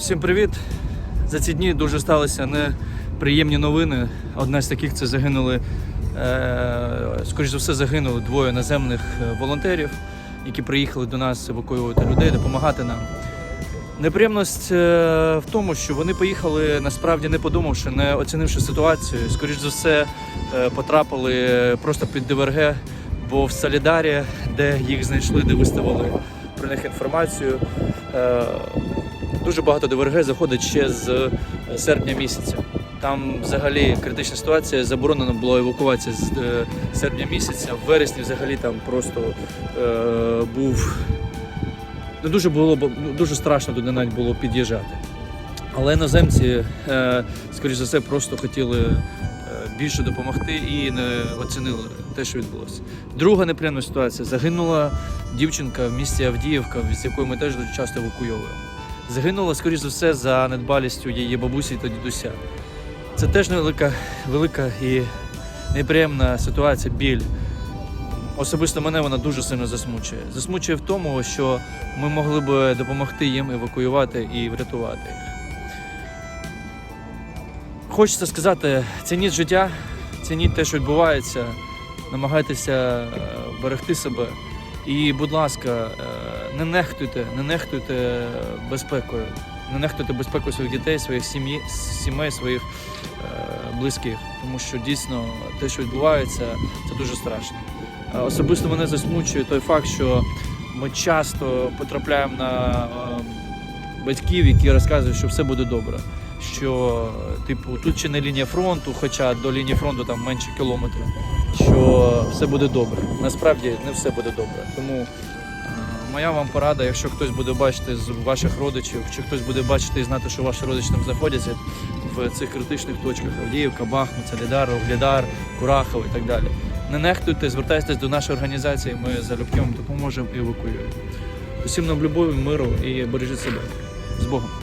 Всім привіт! За ці дні дуже сталися неприємні новини. Одна з таких це загинули, е, скоріш за все, загинули двоє наземних е, волонтерів, які приїхали до нас евакуювати людей, допомагати нам. Неприємність е, в тому, що вони поїхали насправді не подумавши, не оцінивши ситуацію. Скоріш за все, потрапили просто під ДВРГ, бо в Солідарі, де їх знайшли, де виставили про них інформацію. Дуже багато ДВРГ заходить ще з е, серпня місяця. Там взагалі критична ситуація, заборонено було евакуація з е, серпня місяця. В вересні взагалі там просто е, був не дуже було ну, дуже страшно туди навіть було під'їжджати. Але іноземці, е, скоріш за все, просто хотіли е, більше допомогти і не оцінили те, що відбулося. Друга неприємна ситуація. Загинула дівчинка в місті Авдіївка, з якою ми теж дуже часто евакуйовуємо. Загинула, скоріш за все, за недбалістю її бабусі та дідуся. Це теж невелика, велика і неприємна ситуація, біль. Особисто мене вона дуже сильно засмучує. Засмучує в тому, що ми могли б допомогти їм евакуювати і врятувати їх. Хочеться сказати, цініть життя, цініть те, що відбувається, намагайтеся е, берегти себе. І, будь ласка, е, не нехтуйте, не нехтуйте безпекою, не нехтуйте безпекою своїх дітей, своїх сім'ї, сімей, своїх е, близьких. Тому що дійсно те, що відбувається, це дуже страшно. Е, Особисто мене засмучує той факт, що ми часто потрапляємо на батьків, які розказують, що все буде добре. Що, типу, тут ще не лінія фронту, хоча до лінії фронту там менше кілометрів, що все буде добре. Насправді не все буде добре. Тому е, моя вам порада, якщо хтось буде бачити з ваших родичів, чи хтось буде бачити і знати, що ваші родичі там знаходяться в цих критичних точках Авдіївка, Бахмут, Солідар, Углідар, Курахов і так далі. Не нехтуйте, звертайтесь до нашої організації, ми залюбки вам допоможемо і евакуюємо. Усім нам любові, миру і бережіть себе. З Богом!